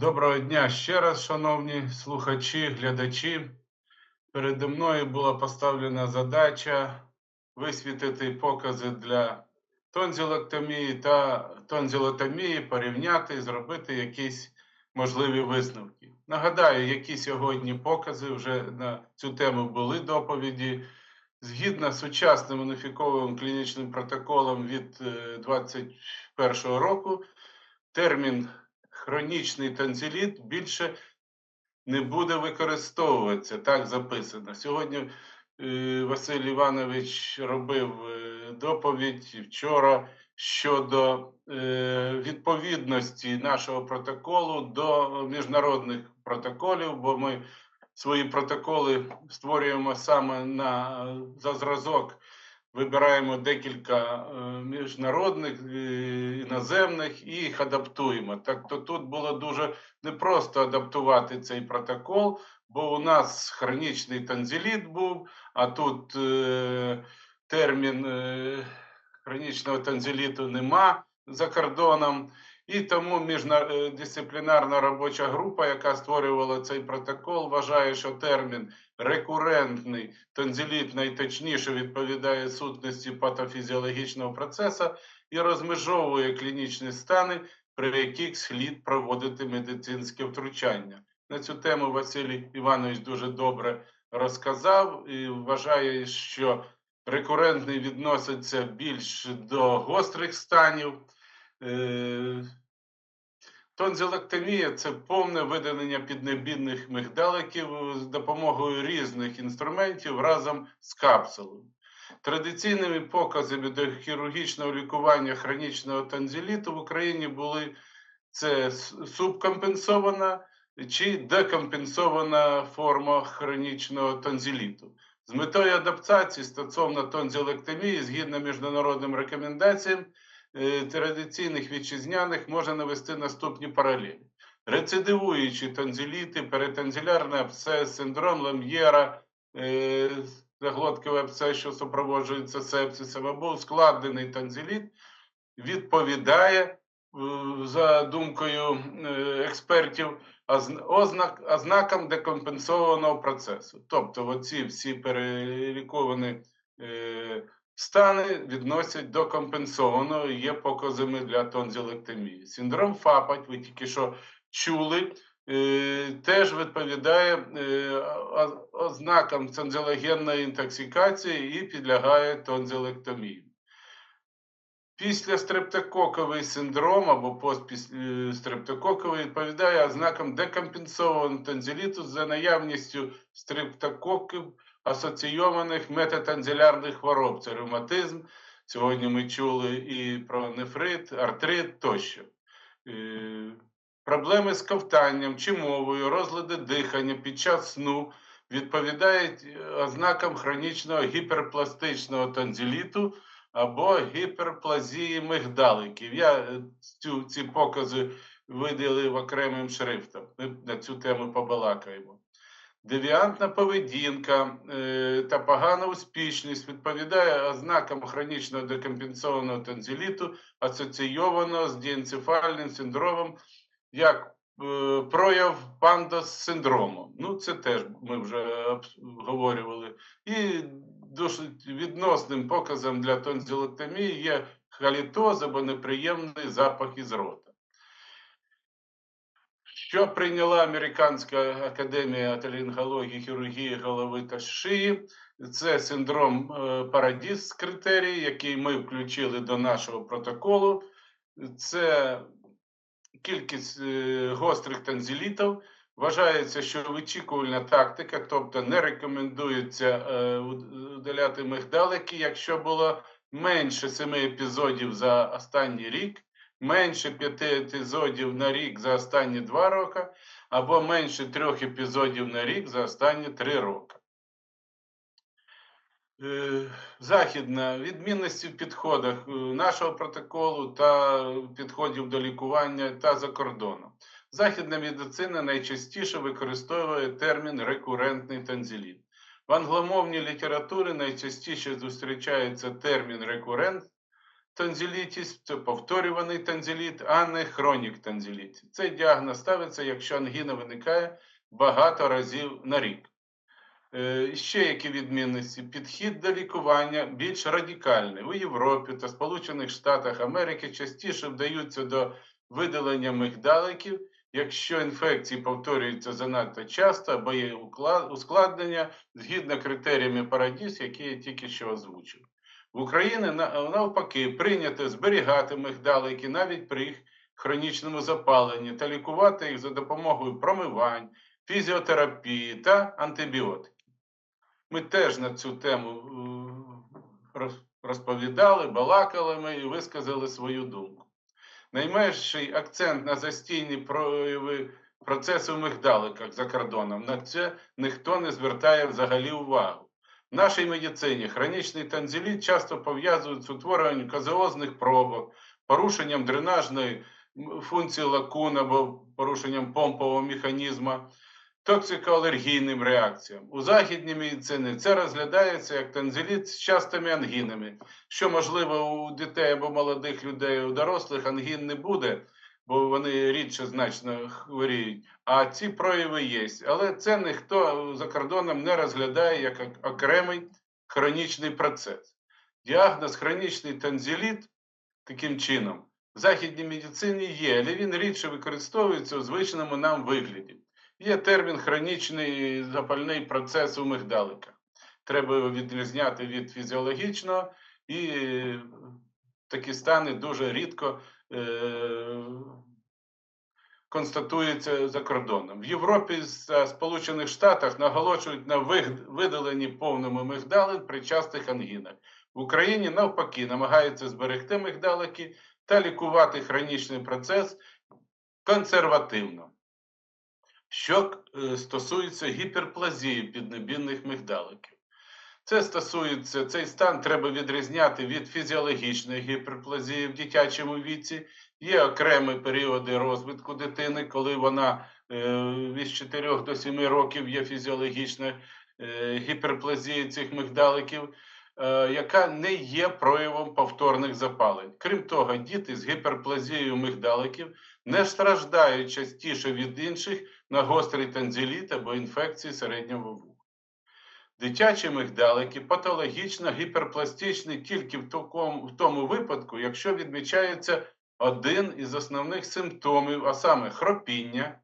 Доброго дня ще раз, шановні слухачі, глядачі. Передо мною була поставлена задача висвітлити покази для тонзилоктомії та тонзилотомії, порівняти і зробити якісь можливі висновки. Нагадаю, які сьогодні покази вже на цю тему були доповіді. Згідно з сучасним уніфікованим клінічним протоколом від 2021 року, термін хронічний танзеліт більше не буде використовуватися. Так записано. Сьогодні е, Василь Іванович робив е, доповідь вчора щодо е, відповідності нашого протоколу до міжнародних протоколів, бо ми свої протоколи створюємо саме на за зразок. Вибираємо декілька е, міжнародних е, іноземних і їх адаптуємо. Так то тут було дуже непросто адаптувати цей протокол, бо у нас хронічний танзеліт був, а тут е, термін хронічного танзеліту нема за кордоном. І тому міждисциплінарна робоча група, яка створювала цей протокол, вважає, що термін рекурентний тонзиліт найточніше відповідає сутності патофізіологічного процесу і розмежовує клінічні стани, при яких слід проводити медицинське втручання. На цю тему Василій Іванович дуже добре розказав і вважає, що рекурентний відноситься більш до гострих станів. Е, Тонзилектомія це повне видалення піднебідних мигдаликів з допомогою різних інструментів разом з капсулою. Традиційними показами до хірургічного лікування хронічного танзеліту в Україні були це субкомпенсована чи декомпенсована форма хронічного тонзиліту. З метою адаптації стосовно тонзилектомії, згідно міжнародним рекомендаціям, Е, традиційних вітчизняних можна навести наступні паралелі. Рецидивуючі тонзиліти, перетонзилярний абсцес, синдром Лам'єра, е, заглотковий абсцес, що супроводжується сепсисом, або ускладнений тонзиліт, відповідає, е, за думкою експертів, ознак, ознакам декомпенсованого процесу. Тобто, оці всі переліковані Стани відносять до компенсованого є показами для тонзилектомії. Синдром ФАПАТь, ви тільки що чули, е, теж відповідає е, ознакам тонзилогенної інтоксикації і підлягає тонзилектомії. Після стрептококовий синдром або постстрептококовий відповідає ознакам декомпенсованого тонзиліту за наявністю стрептококів асоційованих метатанзелярних хвороб. Це ревматизм. Сьогодні ми чули і про нефрит, артрит тощо. Е, проблеми з ковтанням чи мовою, розлади дихання під час сну відповідають ознакам хронічного гіперпластичного танзеліту або гіперплазії мигдаликів. Я е, цю, ці покази виділив окремим шрифтом. Ми на цю тему побалакаємо. Девіантна поведінка е, та погана успішність відповідає ознакам хронічного декомпенсованого танзеліту, асоційованого з дієнцефальним синдромом, як е, прояв пандос синдрому. Ну, це теж ми вже обговорювали. І досить відносним показом для тонзилектомії є халітоз або неприємний запах із рота. Що прийняла Американська академія отолінгології, хірургії голови та шиї, це синдром е, Парадіс критерій, який ми включили до нашого протоколу. Це кількість е, гострих танзелітів. Вважається, що вичікувальна тактика, тобто не рекомендується е, удаляти мигдалики, якщо було менше семи епізодів за останній рік менше п'яти епізодів на рік за останні два роки, або менше трьох епізодів на рік за останні три роки. Е, західна відмінності в підходах е, нашого протоколу та підходів до лікування та за кордоном. Західна медицина найчастіше використовує термін рекурентний танзеліт. В англомовній літературі найчастіше зустрічається термін рекурент тонзилітіс це повторюваний тонзиліт, а не хронік тонзиліт. Цей діагноз ставиться, якщо ангіна виникає багато разів на рік. Е, Ще які відмінності? Підхід до лікування більш радикальний. У Європі та Сполучених Штатах Америки частіше вдаються до видалення мигдаликів, якщо інфекції повторюються занадто часто або є ускладнення згідно критеріями Парадіс, які я тільки що озвучив. В Україні навпаки прийнято зберігати мигдалики навіть при їх хронічному запаленні та лікувати їх за допомогою промивань, фізіотерапії та антибіотиків. Ми теж на цю тему е, розповідали, балакали ми і висказали свою думку. Найменший акцент на застійні прояви процесу в мигдаликах за кордоном. На це ніхто не звертає взагалі увагу. В нашій медицині хронічний танзеліт часто пов'язують з утворенням казеозних пробок, порушенням дренажної функції лакун або порушенням помпового механізму, токсикоалергійним реакціям. У західній медицині це розглядається як танзеліт з частими ангінами, що можливо у дітей або молодих людей, у дорослих ангін не буде, бо вони рідше значно хворіють. А ці прояви є. Але це ніхто за кордоном не розглядає як окремий хронічний процес. Діагноз хронічний танзеліт таким чином в західній медицині є, але він рідше використовується у звичному нам вигляді. Є термін хронічний запальний процес у мигдаликах. Треба його відрізняти від фізіологічного, і е, такі стани дуже рідко е, констатуються за кордоном. В Європі та Сполучених Штатах наголошують на видаленні повному мигдалин при частих ангінах. В Україні навпаки намагаються зберегти мигдалики та лікувати хронічний процес консервативно. Що е, стосується гіперплазії піднебінних мигдаликів. Це стосується, цей стан треба відрізняти від фізіологічної гіперплазії в дитячому віці. Є окремі періоди розвитку дитини, коли вона е, від 4 до 7 років є фізіологічна е, гіперплазія цих мигдаликів, е, яка не є проявом повторних запалень. Крім того, діти з гіперплазією мигдаликів не страждають частіше від інших на гострий танзеліт або інфекції середнього вуха. Дитячі мигдалики патологічно гіперпластичні тільки в тому випадку, якщо відмічається один із основних симптомів, а саме хропіння,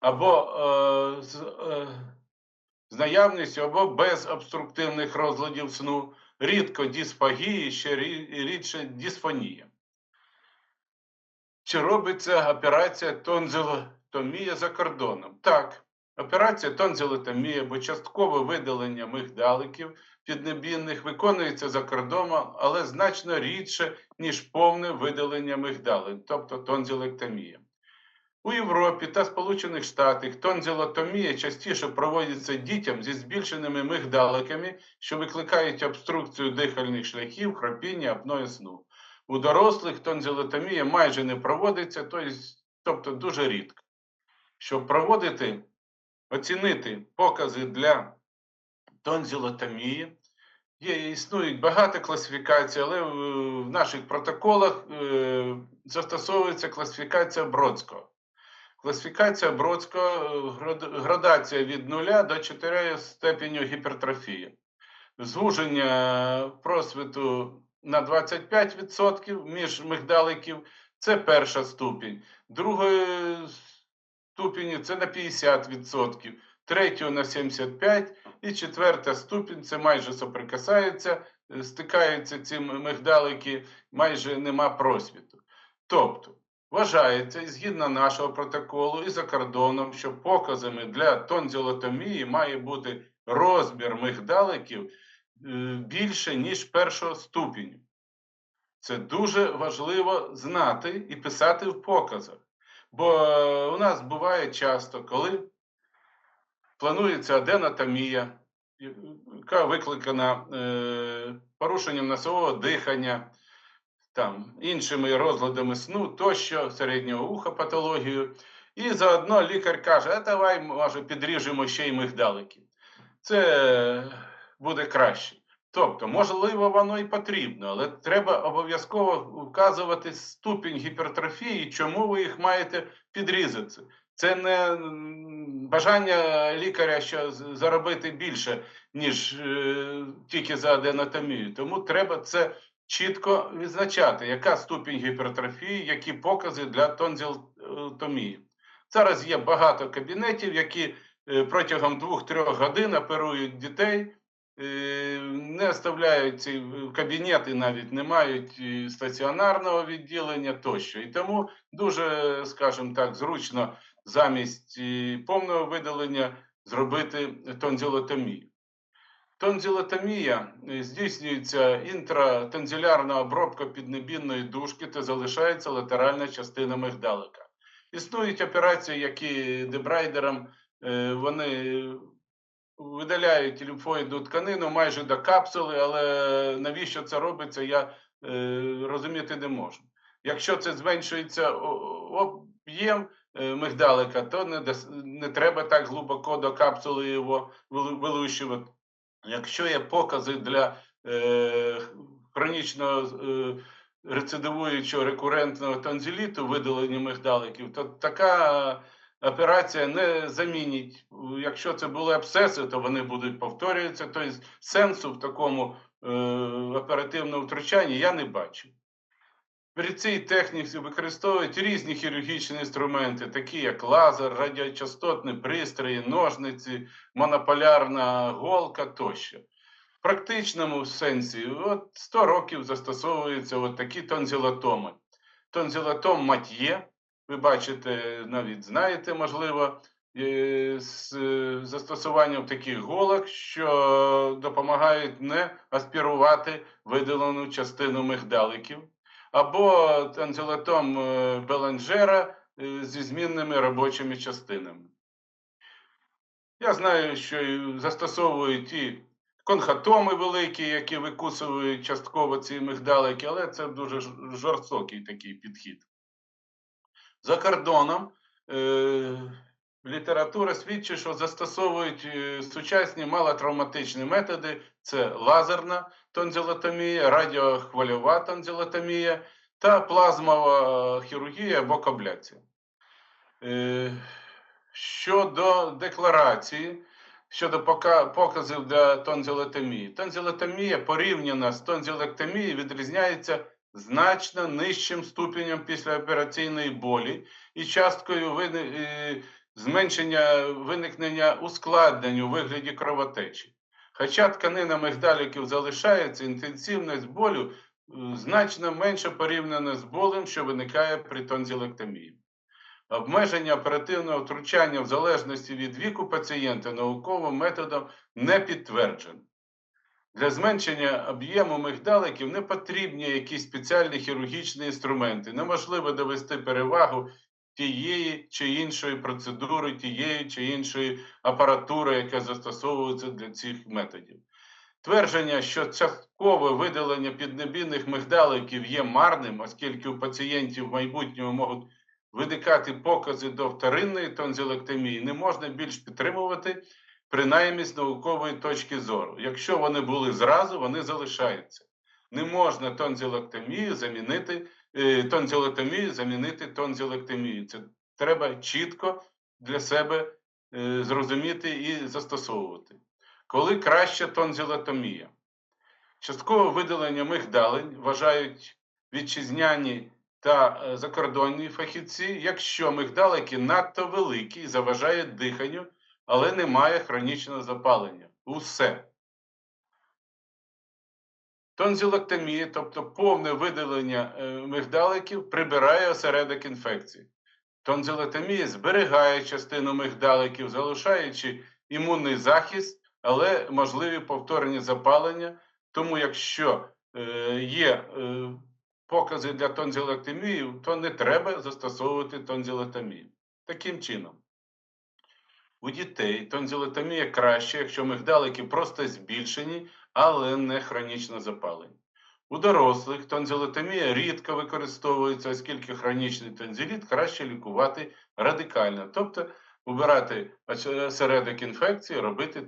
або е, з, е, з наявністю або без обструктивних розладів сну, рідко дисфагії, ще рідше дисфонія. Чи робиться операція тонзилотомія за кордоном? Так, операція тонзилотомія або часткове видалення мигдаликів піднебінних виконується за кордоном, але значно рідше, ніж повне видалення мигдалин, тобто тонзилектомія. У Європі та Сполучених Штатах тонзилотомія частіше проводиться дітям зі збільшеними мигдаликами, що викликають обструкцію дихальних шляхів, хропіння, апної сну. У дорослих тонзилотомія майже не проводиться, тобто дуже рідко. Щоб проводити, оцінити покази для тонзилотомії, є, існують багато класифікацій, але в, в наших протоколах е, застосовується класифікація Бродського. Класифікація Бродського е, градація від 0 до 4 степеню гіпертрофії. Звуження просвіту на 25% між мигдаликів це перша ступінь. Другої ступені це на 50%, третю на 75% і четверта ступінь це майже соприкасається, е, стикаються ці мигдалики, майже нема просвіту. Тобто, вважається, і згідно нашого протоколу і за кордоном, що показами для тонзилотомії має бути розмір мигдаликів е, більше, ніж першого ступеню. Це дуже важливо знати і писати в показах. Бо е, у нас буває часто, коли планується аденотомія, яка викликана е, порушенням носового дихання, там, іншими розладами сну, тощо середнього уха патологію. І заодно лікар каже, а давай, може, підріжемо ще й мигдалики. Це буде краще. Тобто, можливо, воно і потрібно, але треба обов'язково вказувати ступінь гіпертрофії, чому ви їх маєте підрізати. Це не бажання лікаря що заробити більше, ніж е, тільки за аденотомію. Тому треба це чітко відзначати, яка ступінь гіпертрофії, які покази для тонзилтомії. Зараз є багато кабінетів, які е, протягом 2-3 годин оперують дітей, не оставляють кабінети, навіть не мають стаціонарного відділення тощо. І тому дуже, скажімо так, зручно замість е, повного видалення зробити тонзилотомію. Тонзилотомія е, здійснюється інтратонзилярна обробка піднебінної дужки та залишається латеральна частина мигдалика. Існують операції, які дебрайдером е, вони видаляють лімфоїдну тканину майже до капсули, але навіщо це робиться, я е, розуміти не можу. Якщо це зменшується об'єм е, мигдалика, то не, не треба так глибоко до капсули його вилу- вилущувати. Якщо є покази для е, хронічного е, рецидивуючого рекурентного тонзиліту, видалення мигдаликів, то така операція не замінить. Якщо це були абсцеси, то вони будуть повторюватися. Тобто сенсу в такому е, оперативному втручанні я не бачу. При цій техніці використовують різні хірургічні інструменти, такі як лазер, радіочастотні пристрої, ножниці, монополярна голка тощо. В практичному сенсі от 100 років застосовуються от такі тонзилотоми. Тонзилотом мат'є, ви бачите, навіть знаєте, можливо, з е, застосуванням таких голок, що допомагають не аспірувати видалену частину мигдаликів або тонзилотом е, Беланжера е, зі змінними робочими частинами. Я знаю, що застосовують і конхатоми великі, які викусують частково ці мигдалики, але це дуже жорстокий такий підхід. За кордоном е, література свідчить, що застосовують е, сучасні малотравматичні методи: це лазерна тонзилотомія, радіохвильова тонзилотомія та плазмова хірургія або кабляція. Е, Щодо декларації, щодо показів для тонзилотомії. Тонзилотомія порівняна з тонзилектомією відрізняється значно нижчим ступенем післяопераційної болі і часткою е, зменшення виникнення ускладнень у вигляді кровотечі. Хоча тканина мигдаліків залишається, інтенсивність болю е, значно менше порівняно з болем, що виникає при тонзилектомії. Обмеження оперативного втручання в залежності від віку пацієнта науковим методом не підтверджено. Для зменшення об'єму мигдаликів не потрібні якісь спеціальні хірургічні інструменти. Неможливо довести перевагу тієї чи іншої процедури, тієї чи іншої апаратури, яка застосовується для цих методів. Твердження, що часткове видалення піднебінних мигдаликів є марним, оскільки у пацієнтів в майбутньому можуть виникати покази до вторинної тонзилектомії, не можна більш підтримувати, принаймні з наукової точки зору. Якщо вони були зразу, вони залишаються. Не можна тонзилектомію замінити, е, тонзилотомію замінити тонзилектомію. Це треба чітко для себе е, зрозуміти і застосовувати. Коли краща тонзилотомія? Часткове видалення мигдалин вважають вітчизняні та е, закордонні фахівці, якщо мигдалики надто великі і заважають диханню, але немає хронічного запалення. Усе. Тонзилоктомія, тобто повне видалення е, мигдаликів, прибирає осередок інфекції. Тонзилотомія зберігає частину мигдаликів, залишаючи імунний захист, але можливі повторні запалення. Тому, якщо е, є е, покази для тонзилектомії, то не треба застосовувати тонзилотомію. Таким чином, у дітей тонзилотомія краще, якщо мигдалики просто збільшені, але не хронічно запалені. У дорослих тонзилотомія рідко використовується, оскільки хронічний тонзиліт краще лікувати радикально, тобто убирати осередок інфекції, робити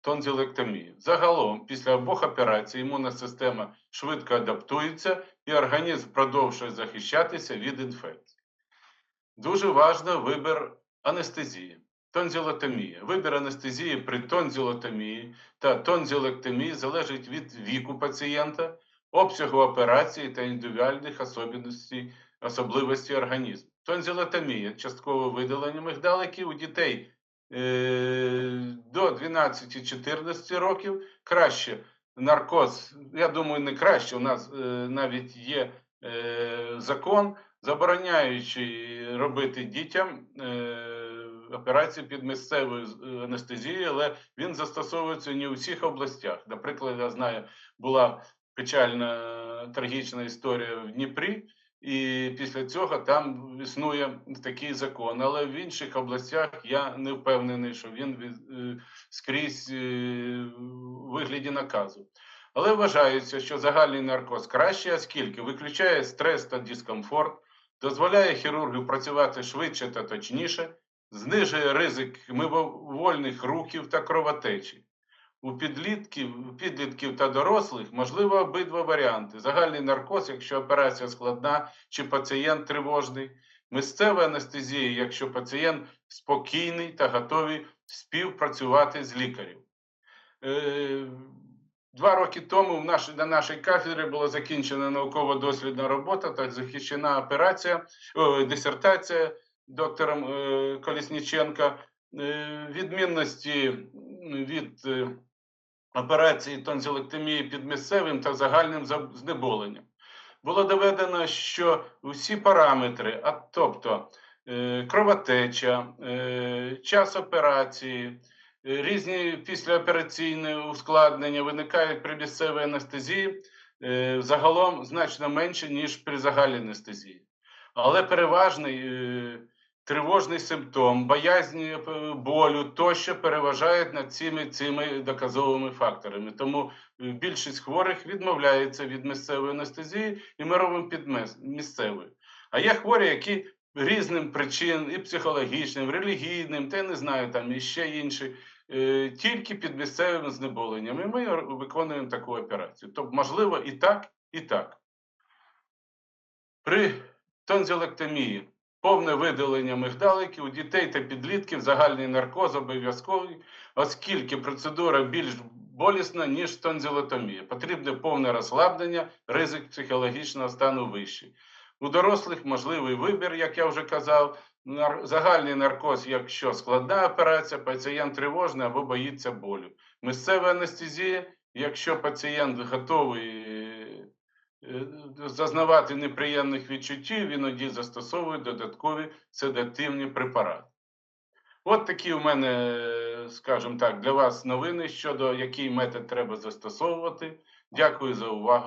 тонзилектомії. Загалом, після обох операцій імунна система швидко адаптується і організм продовжує захищатися від інфекцій. Дуже важливо вибір анестезії. Тонзилотомія. Вибір анестезії при тонзилотомії та тонзилектомії залежить від віку пацієнта, обсягу операції та індивідуальних особливостей, організму. Тонзилотомія часткове видалення мигдаликів у дітей е, до 12-14 років. Краще наркоз, я думаю, не краще. У нас е, навіть є е, закон, забороняючи робити дітям операції під місцевою е, анестезією, але він застосовується не у всіх областях. Наприклад, я знаю, була печальна трагічна історія в Дніпрі, і після цього там існує такий закон. Але в інших областях я не впевнений, що він е, скрізь е, вигляді наказу. Але вважається, що загальний наркоз краще, оскільки виключає стрес та дискомфорт, дозволяє хірургу працювати швидше та точніше, знижує ризик мимовольних рухів та кровотечі. У підлітків, підлітків та дорослих можливо обидва варіанти: загальний наркоз, якщо операція складна чи пацієнт тривожний, місцева анестезія, якщо пацієнт спокійний та готовий співпрацювати з лікарем. Е, Два роки тому на нашій кафедрі була закінчена науково-дослідна робота та захищена операція, о, дисертація доктором е, Колісніченка. Е, відмінності від е, операції тонзилектомії під місцевим та загальним знеболенням. Було доведено, що усі параметри, а тобто кровотеча, час операції, різні післяопераційні ускладнення виникають при місцевій анестезії загалом значно менше, ніж при загальній анестезії. Але переважний тривожний симптом, боязнь е, болю тощо переважають над цими цими доказовими факторами. Тому е, більшість хворих відмовляється від місцевої анестезії, і ми робимо під місцевою. А є хворі, які різним причин, і психологічним, релігійним, та я не знаю, там і ще інші, е, тільки під місцевим знеболенням. І ми виконуємо таку операцію. Тобто, можливо, і так, і так. При тонзилектомії повне видалення мигдаликів у дітей та підлітків загальний наркоз обов'язковий, оскільки процедура більш болісна, ніж тонзилотомія. Потрібне повне розслаблення, ризик психологічного стану вищий. У дорослих можливий вибір, як я вже казав, загальний наркоз, якщо складна операція, пацієнт тривожний або боїться болю. Місцева анестезія, якщо пацієнт готовий зазнавати неприємних відчуттів, іноді застосовують додаткові седативні препарати. От такі у мене, е, скажімо так, для вас новини щодо який метод треба застосовувати. Дякую за увагу.